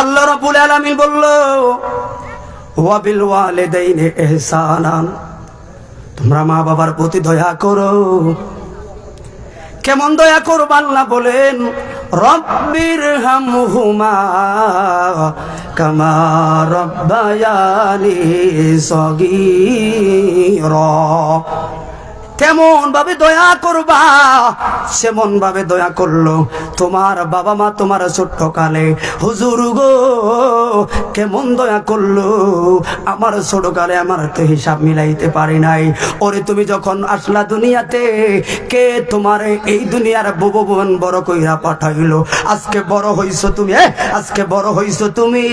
আল্লাহ রাব্বুল আলামিন বলল ওয়াবিল ওয়ালিদাইনি ইহসানান। তোমরা মা বাবার প্রতি দয়া করো। কেমন দয়া করো আল্লাহ বলেন রব্বির হামহুমা কামা রব্বায়ানি সগীরা। কেমন ভাবে দয়া করবা সেমন ভাবে দয়া করল। তোমার বাবা মা তোমার ছোট্ট কালে হুজুর গো, কেমন দয়া করল? আমার ছোট কালে আমার তো হিসাব মিলাইতে পারি নাই। ওরে তুমি যখন আসলা দুনিয়াতে, কে তোমার এই দুনিয়ার বুবু বোন বড় কইরা পাঠাইলো? আজকে বড় হইছো তুমি আজকে বড় হইছো তুমি।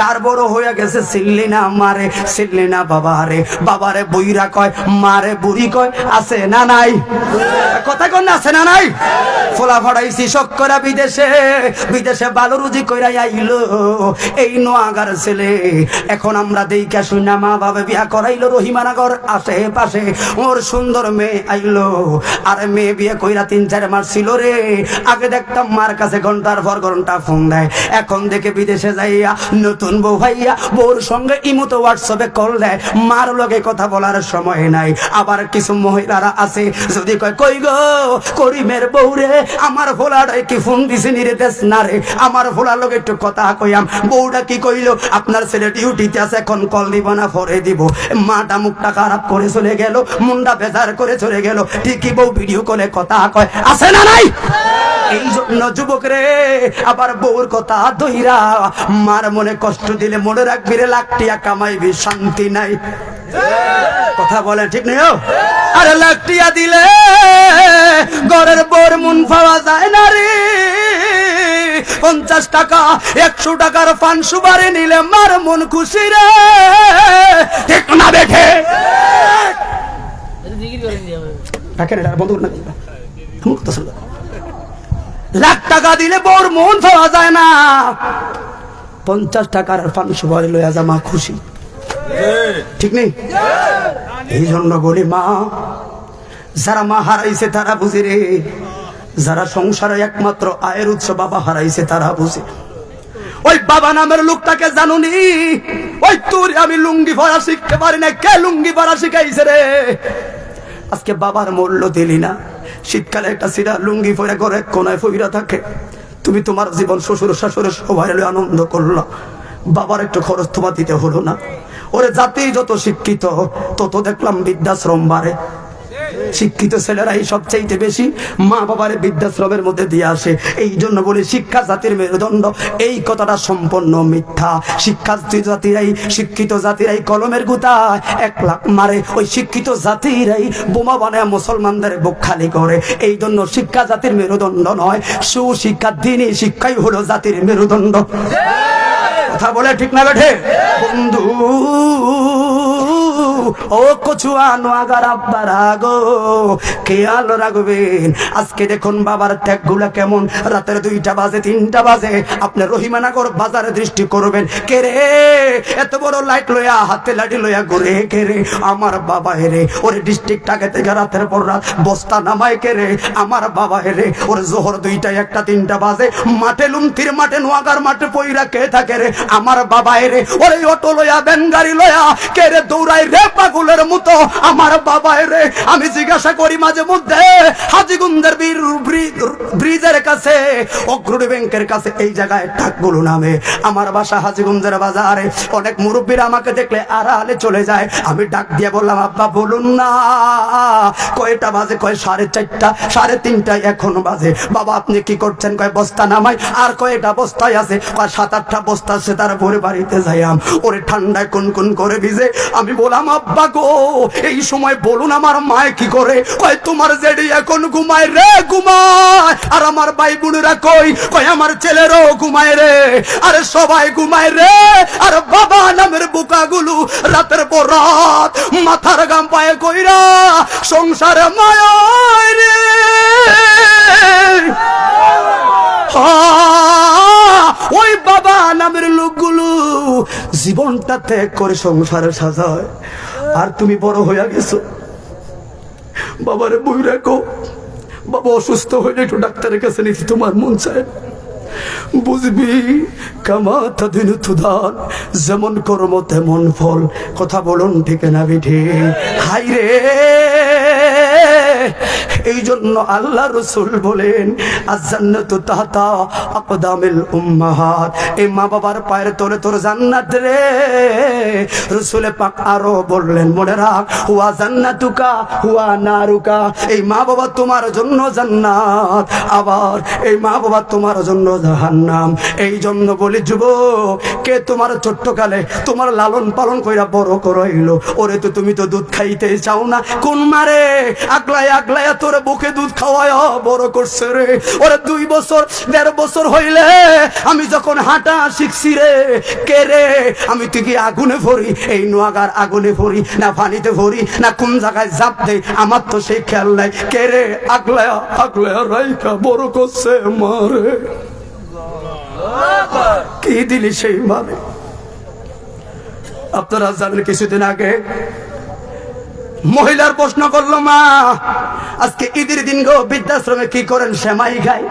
গার বড় হইয়া গেছে সিল্লি না মারে সিল্লি না বাবারে। বাবারে বইরা কয়, মারে বুড়ি কয় আছে না নাই? কথা কন আছে না নাই? ফোলা ফড়াইছি শক্করা বিদেশে বিদেশে বালু রুজি কইরা আইলো। এই নোয়াগার ছেলে, এখন আমরা দেইকা শুনা মা বাবা বিয়া করাইলো রহিমানগর আশে পাশে ওর সুন্দর মেয়ে আইলো, আর মেয়ে বিয়ে কইরা তিন চার মাস ছিল রে। আগে দেখতাম মার কাছে ঘণ্টার পর ঘণ্টা ফোন দেয়। এখন দেখে বিদেশে যাইয়া নতুন বউ ভাইয়া বউর সঙ্গে ইমতো হোয়াটসঅ্যাপে কল দেয়। মার লগে কথা বলার সময় নাই। আবার কিছু মহিলারা আছে। যদি কয়, কই গো, করিমের বউ রে আমার ফোলাটাই কি ফোন দিছে নিরে দেশ না রে আমার ফোলার লগে একটু কথা কইয়াম। বউটা কি কইলো, আপনার ছেলে ডিউটিতে আছে, এখন কল দিব না, পরে দিব। মাটা মুখটা খারাপ করে চলে গেল, মুন্ডা বেজার করে চলে গেল। ঠিকই বউ ভিডিও কলে কথা কয়, আছে না নাই? এই জন্য যুবক রে, আবার বউর কথা দইরা মার মনে কষ্ট দিলে মনে রাখবি রে, লাখ টিয়া কামাইবি, শান্তি নাই। কথা বলেন, ঠিক নেই আরে লাখ টিয়া দিলে ঘরের বোর মন পাওয়া যায় না রে। পঞ্চাশ টাকা, একশো টাকার পান সুবারে নিলে মার মন খুশি রে। ঠিক না বেঠে? লাখ টাকা দিলে বউর মন পাওয়া যায় না। পঞ্চাশ টাকার পান সুবারে লইয়া জামা খুশি। ঠিক নেই? এই জন্য বলি মা, যারা মা হারাইছে তারা বুঝে রে। যারা সংসারে একমাত্র আয়ের উৎস বাবা হারাইছে তারা বুঝে। ওই বাবা নামের লোকটাকে জানুনি? ওই তোর আমি লুঙ্গি ভরা শিখতে পারি না কে লুঙ্গি ভরা শিখাইছে রে? আজকে বাবার মূল্য দিলি না। শীতকালে একটা সিরা লুঙ্গি পরে করে কোনায় ফইরা থাকে। তুমি তোমার জীবন শ্বশুর শাশুড়ের সবাই আনন্দ করল। বাবার একটু খরচ তোমার দিতে হলো না। ওরে জাতি যত শিক্ষিত তত দেখলাম বৃদ্ধাশ্রম বাড়ে। শিক্ষিত ছেলেরাই সবচাইতে বেশি মা বাবার বৃদ্ধাশ্রমের মধ্যে দিয়ে আসে। এই জন্য বলি শিক্ষা জাতির মেরুদণ্ড। এই কথাটা সম্পূর্ণ মিথ্যা। শিক্ষা জাতিরাই, শিক্ষিত জাতিরাই কলমের গুতা, এক লাখ মারে। ওই শিক্ষিত জাতিরাই বোমা বানায় মুসলমানদের বুক খালি করে। এই জন্য শিক্ষা জাতির মেরুদণ্ড নয় সুশিক্ষা দিনই শিক্ষাই হলো জাতির মেরুদণ্ড। কথা বলে ঠিক না বন্ধু ও কচুয়া নোয়াগার আব্বার আগো খেয়াল রাখবেন। আজকে দেখুন বাবার ত্যাগগুলা কেমন। রাতের দুইটা বাজে, তিনটা বাজে। আপনি রহিমানগর বাজারে দৃষ্টি করবেন। কে রে? এত বড় লাইট লইয়া, হাতে লাঠি লইয়া ঘুরে, কে রে? আমার বাবা হেরে ওরে ডিস্ট্রিক্ট আগে থেকে রাতের পর রাত বস্তা নামায় কে রে? আমার বাবা হেরে ওর জোহর দুইটা একটা, তিনটা বাজে। মাঠে লুমতির, মাঠে নোয়াগার, মাঠে পইরা কে থাকে রে? আমার বাবা এরে ওরে অটো লইয়া, ব্যান গাড়ি লইয়া, কে রে দৌড়াই রে পাগুলের মতো আমার বাবা এরে আমি জিজ্ঞাসা করি মাঝে মধ্যে, হাজিগুন্দের বীর ব্রিজের কাছে, অগ্রণী ব্যাংকের কাছে, এই জায়গায় ঠাকগুলো নামে। আমার বাসা হাজিগুঞ্জের বাজারে, অনেক মুরব্বীরা আমাকে দেখলে আড়ালে চলে যায়। আমি ডাক দিয়ে বললাম, আব্বা, বলুন না, কয়টা বাজে? কয়, সাড়ে চারটা, সাড়ে তিনটা এখন বাজে। বাবা, আপনি কি করছেন? কয়, বস্তা নামাই, আর কয়টা বস্তায় আছে? কয়, সাত আটটা বস্তা আছে, তার পরে বাড়িতে যাইয়াম। ওরে ঠান্ডায় কোন কোন করে ভিজে, আমি বললাম, আব্বা গো, এই সময় বলুন আমার মায় কি করে? কয়, তোমার জেডি এখন ঘুমায় রে, ঘুমায়। আর আমার ভাই বোনেরা কই? কয়, আমার ছেলেরও ঘুমায় রে। আরে সবাই ঘুমায় রে। আর বাবা নামের বোকাগুলো রাতের পর রাত মাথার গাম পায়ে কইরা সংসারে মায় রে। ওই বাবা নামের লোকগুলো জীবনটা ত্যাগ করে সংসারে সাজায়। আর তুমি বড় হইয়া গেছো। বাবারে বই রাখো বাবা অসুস্থ হইলে একটু ডাক্তারের কাছে নিতে তোমার মন চায়। বুঝবি কামা দিন তুদান, যেমন কর্ম তেমন ফল। কথা বলুন ঠিক না বিঠে। হাই রে এই জন্য আল্লাহ রসুল বলেন এই মা বাবার তোমার জন্য এই জন্য বলি যুব কে তোমার ছোট্টকালে তোমার লালন পালন কইরা বড় করইলো? ওরে তো তুমি তো দুধ খাইতে চাও না। কোন মারে? আগলায় আগলায় তোরে বুকে দুধ খাওয়ায় বড় করছে রে। ওরে দুই বছর, দেড় বছর হইলে আমি যখন হাঁটা শিখছি রে, কে রে? আমি তুই কি আগুনে ভরি, এই নোয়াগার আগুনে ভরি, না পানিতে ভরি, না কোন জায়গায় জাপ দেই, আমার তো সেই খেয়াল নাই। কে রে? আগলায় আগলায় রাইকা বড় করছে মারে। কি দিলি সেই ভাবে আপনারা জানেন কিছুদিন আগে মহিলার প্রশ্ন করল, মা, আজকে ঈদের দিন গো, বৃদ্ধাশ্রমে কি করেন শ্যামাই খায়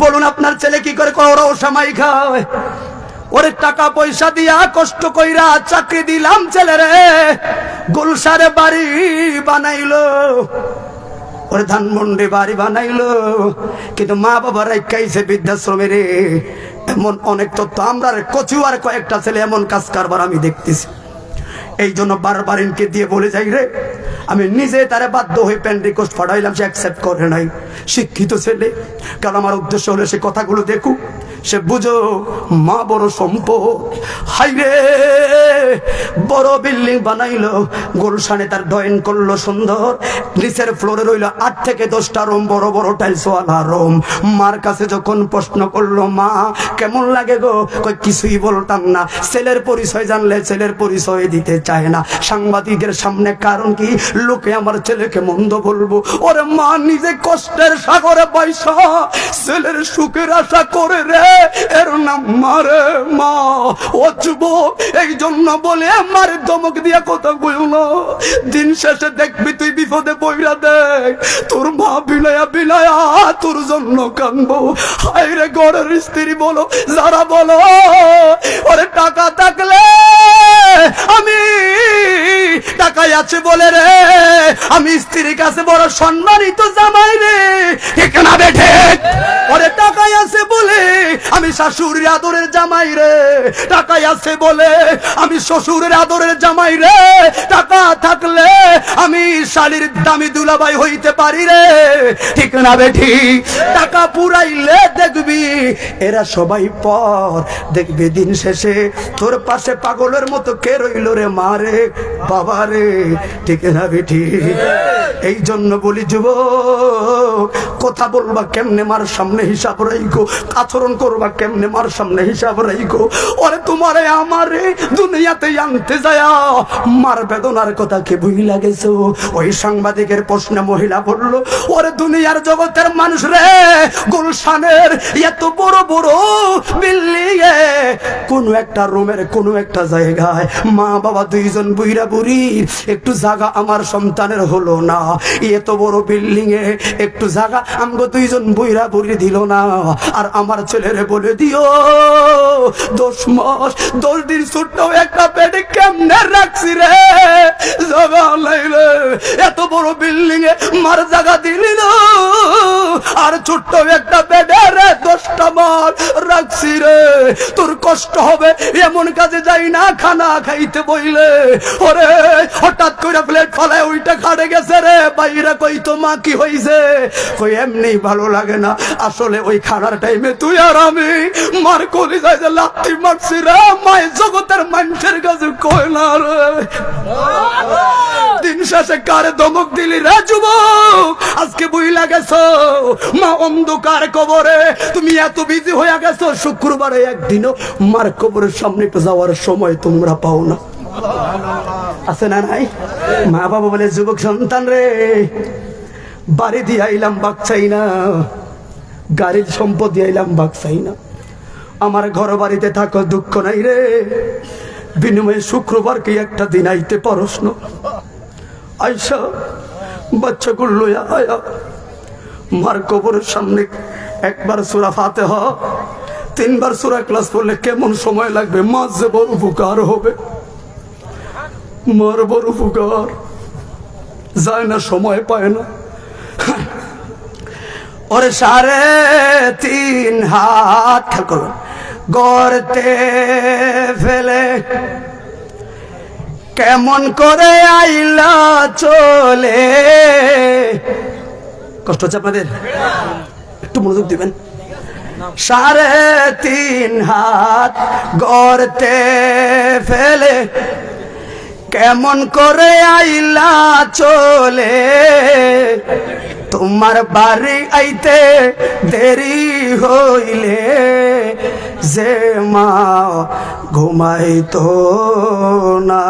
বলুন আপনার ছেলে কি করে ওরাও শ্যামাই খায়? ওরে টাকা পয়সা দিয়া কষ্ট কইরা চাকরি দিলাম ছেলে ছেলেরে গুলশারে বাড়ি বানাইলো। ওরে ধানমন্ডি বাড়ি বানাইলো। কিন্তু মা বাবা রাইকাইছে বৃদ্ধাশ্রমে রে, এমন অনেক তথ্য। আমরা রে কচুয়ার কয়েকটা ছেলে এমন কাজ কারবার আমি দেখতেছি। এই জন্য বারবার ইনকে দিয়ে বলে যাই রে, আমি নিজে তারে বাধ্য হয়ে প্যান্ট রিকোয়েস্ট পাঠাইলাম, সে অ্যাকসেপ্ট করে নাই। শিক্ষিত ছেলে, কারণ আমার উদ্দেশ্য হলো সে কথাগুলো দেখুক, সে বুঝো, মা বড় সম্পদ। হাই রে, বড় বিল্ডিং বানাইলো, গোলশানে তার ডয়েন করল সুন্দর। নিচের ফ্লোরে রইল আট থেকে দশটা রুম বড় বড় টাইলসওয়ালা রুম মার কাছে যখন প্রশ্ন করল, মা, কেমন লাগে গো? কই কিছুই বলতাম না। ছেলের পরিচয় জানলে ছেলের পরিচয় দিতে চায় না। সাংবাদিকের সামনে কারণ কি? লোকে আমার ছেলেকে মন্দ বলব। ওরে মা, নিজে কষ্টের সাগরে পয়সা ছেলের সুখের আশা করে রে। এর নাম মারে মা। ও যুবক, এই জন্য বলে আমার দমক দিয়া কথা বইও না। দিন শেষে দেখবি তুই বিপদে পইরা দেখ। তোর মা বিলায়া বিলায়া তোর জন্য কানবো। হায় রে ঘরের স্ত্রী বলো, যারা বলো, ওরে টাকা থাকলে আমি টাকাই আছে বলে রে। আমি স্ত্রীর কাছে বড় সম্মানিত জামাই রে। ঠিক না বেঠে ওরে টাকাই আছে বলে আমি শাশুড়ির আদরের জামাই রে। টাকাই আছে বলে আমি শ্বশুরের আদরের জামাই রে। টাকা থাকলে আমি শালির দামি দুলাবাই হইতে পারি রে। ঠিক না বেঠি টাকা পুরাইলে দেখবি এরা সবাই পর। দেখবি দিন শেষে তোর পাশে পাগলের মতো কে রইল রে বাবা রে, ঠিক না এই জন্য বলি কথা বলবা কেমনে মার সামনে হিসাব রাইকো আচরণ করবা কেমনে মার সামনে হিসাব রাইকো ওরে তোমারে আমারে দুনিয়াতে আনতে যায় মার বেদনার কথা কে বুঝি লাগেছো ওই সাংবাদিকের প্রশ্নে মহিলা বলল, ওরে দুনিয়ার জগতের মানুষ রে, গুলশানের এত বড় বড় বিল্ডিং কোন একটা রুমের কোন একটা জায়গায় মা বাবা দুইজন বুইরা বুড়ি, একটু জাগা আমার সন্তানের হলো না। এত বড় বিল্ডিং এ একটু জায়গা আমগো দুইজন বুইরা বুড়ি দিল না। আর আমার ছেলেরে বলে দিও, দশ মাস, দশ দিন ছোট্ট একটা পেটে কেমনে রাখছি রে? জায়গা নাই রে, এত বড় বিল্ডিং এ মার জাগা দিলি না। আর ছোট্ট একটা বেডে রে দশটা মার রাখছি রে। তোর কষ্ট হবে, এমন কাজে যাই না, খানা খাইতে বইলে, ওরে, হঠাৎ করে প্লেট ফলায় ওইটা খাড়ে গেছে রে, বাইরে কই তো মা কি হইছে? কই, এমনি ভালো লাগে না। আসলে ওই খানার টাইমে তুই আর আমি মার কলি যাই যে লাত্তি মারছি রে, মায়ের জগতের মানুষের কাছে কই না রে। দিন শেষে কারে দমক দিলি রে, যুবক? আজকে বই লাগেছো মা অন্ধকার কবরে। তুমি এত বিজি হয়ে গেছো, শুক্রবারে একদিনও মার কবরের সামনে যাওয়ার সময় তোমরা পাও না আছে না নাই? মা বাবা বলে, যুবক সন্তান রে, বাড়ি দিয়ে আইলাম বাক চাই না গাড়ির সম্পদ দিয়ে আইলাম বাক চাই না আমার ঘর বাড়িতে থাকো, দুঃখ নাই রে। বিনিময়ে শুক্রবার কি একটা দিন আইতে পরশ্ন আইসা, বাচ্চাগুলো আয়া। মার কবরের সামনে একবার সুরা ফাতে হ তিনবার সুরা ক্লাস পড়লে কেমন সময় লাগবে? মাঝ বড় উপকার হবে। মার বড় উপকার। যায় না, সময় পায় না। ওরে সাড়ে তিন হাত করবেন গড়তে ফেলে। কেমন করে আইলা চলে। কষ্ট হচ্ছে আপনাদের? একটু মনোযোগ দিবেন। সাড়ে তিন হাত গড়তে ফেলে, কেমন করে আইলা চলে? তোমার বাড়ি আইতে দেরি হইলে, যে মা ঘুমাইতো না।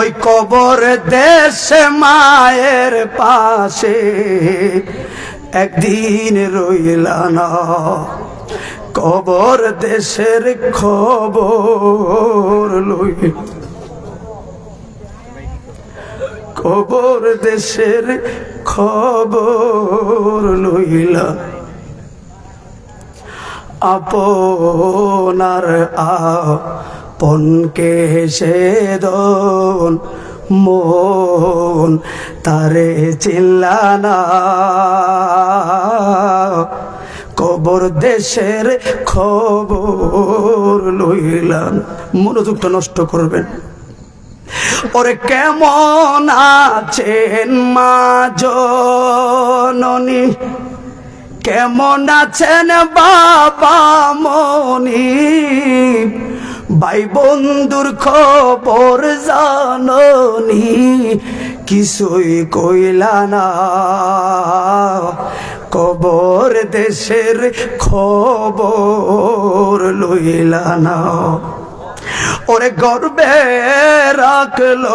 ওই কবর দেশে মায়ের পাশে একদিন রইলা না। কবর দেশের খবর লই। কবর দেশের খবর লইলা আপনার আপনকে সে দন মন তারে চিল্লানা। কবর দেশের খবর লইলাম। মনোযোগটা নষ্ট করবেন। ওরে কেমন আছেন মা জননী? কেমন আছেন বাবা মনি? ভাই বন্ধুর খবর জাননি, কিছুই কইলা না। কবর দেশের খবর লইলা না। ওরে গর্বে রাখল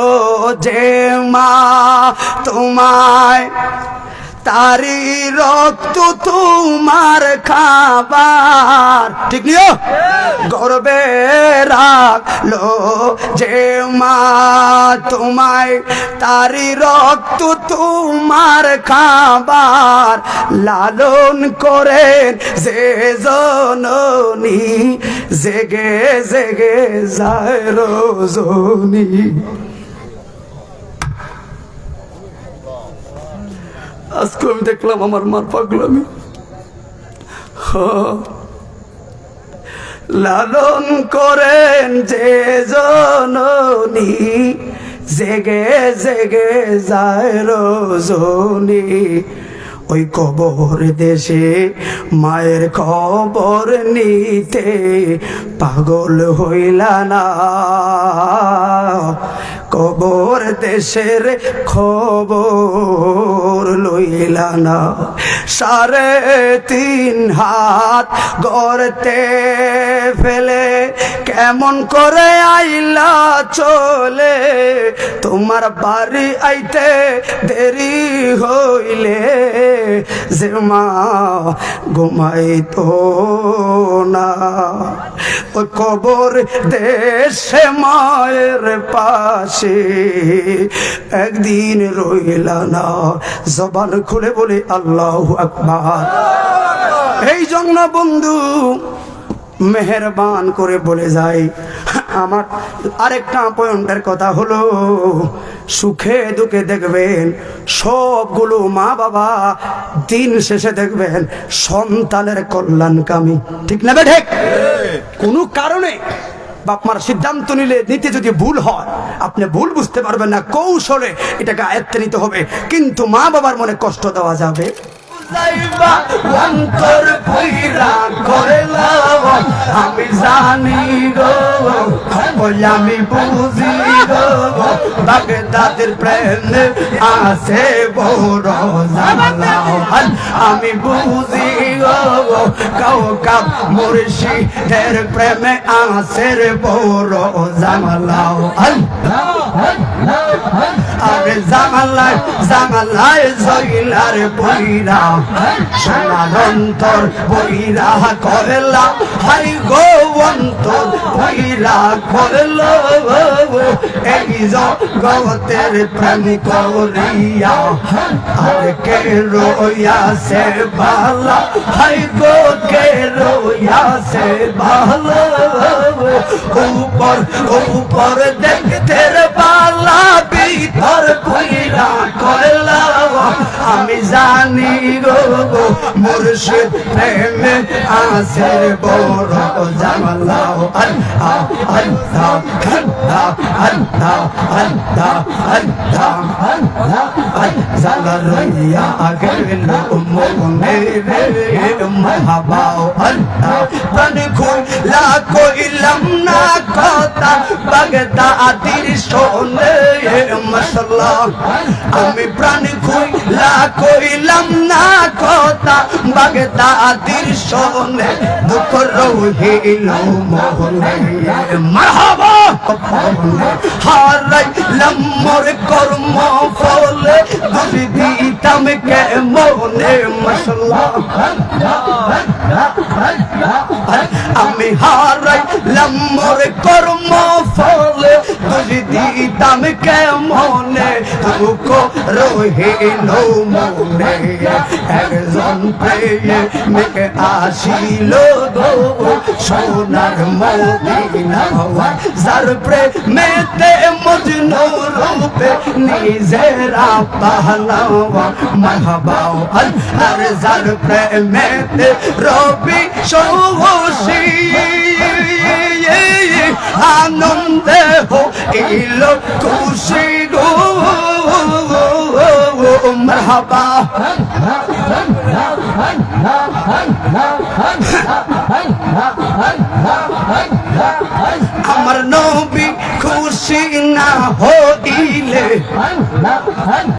যে মা তোমায় তারি রক্ত তোমার খাবার। ঠিক নিও? গর্বে রাখল যে মা তোমায়, তারি রক্ত তোমার খাবার। লালন করেন যে জননী, জেগে জেগে যায় রজনী। আজকে আমি দেখলাম আমার মার পাগলামি। হ্যাঁ। লালন করেন যে জননী, জেগে জেগে যায় রজনী। ওই কবর দেশে মায়ের খবর নিতে পাগল হইলা না। কবর দেশের খবর লইলা না। সাড়ে তিন হাত গড়তে ফেলে কেমন করে আইলা চলে? তোমার বাড়ি আইতে দেরি হইলে যে মা ঘুমাইতো না। ওই কবর দেশে মায়ের পাশে একদিন রইলা না, জবান খুলে বলে আল্লাহ আকবার। এই জন্য বন্ধু, মেহরবান করে বলে যাই। আমার আরেকটা পয়েন্টের কথা হলো, সুখে দুঃখে দেখবেন, সবগুলো মা বাবা দিন শেষে দেখবেন, সন্তানের কল্যাণকামী। ঠিক না বে ঠিক কোনো কারণে বাপমার সিদ্ধান্ত নিলে নিতে যদি ভুল হয়, আপনি ভুল বুঝতে পারবেন না, কৌশলে এটাকে আয়ত্তে নিতে হবে। কিন্তু মা বাবার মনে কষ্ট দেওয়া যাবে। আমি জানি গো ওই আমি বুঝি গো বাগে দাদের প্রেম আছে বড় আমি বুঝি গো কাউ কাপ মুর্শিদের প্রেমে আছে বড় জামালাও আরে জামালায় জামালায় জইলার বইরা, সোনার অন্তর বইরা করলা। হাই গো অন্তর বইরা করে করল এই জগতের প্রেম করিয়া আর কে রইয়াছে ভালো হাই গো, কে রইয়াছে ভালো উপর উপর দেখতে পালা ভিতর কইরা কয়লা। আমি জানি গো মুর্শিদ প্রেমে আছে বড় জামালা। আল্লাহ আল্লাহ আল্লাহ আল্লাহ আল্লাহ আল্লাহ না কথা। বাগদা আদির শোনে মশলা আমি প্রাণ খুলা কইলাম না কথা বাগদা আদির শোনে দুঃখ রহিল মোহনে মারহাবা! হারাইলাম মোর কর্ম ফলে দুরি দিতাম কে মনে মশলা? আমি হারাইলাম মোর কর্ম ফলে তুই দিতাম কেমনে? দুঃখ রহিল মনে। একজন প্রেমিক আসিল গো। সোনার মদিনা হওয়া যার প্রেমেতে মজনু রূপে নিজেরা পাহলাওয়া মাহবাও আর যার প্রেমেতে রবি সৌসি আনন্দে হইল খুশি গো। মারহাবা। আমার নবী খুশি না হইলে।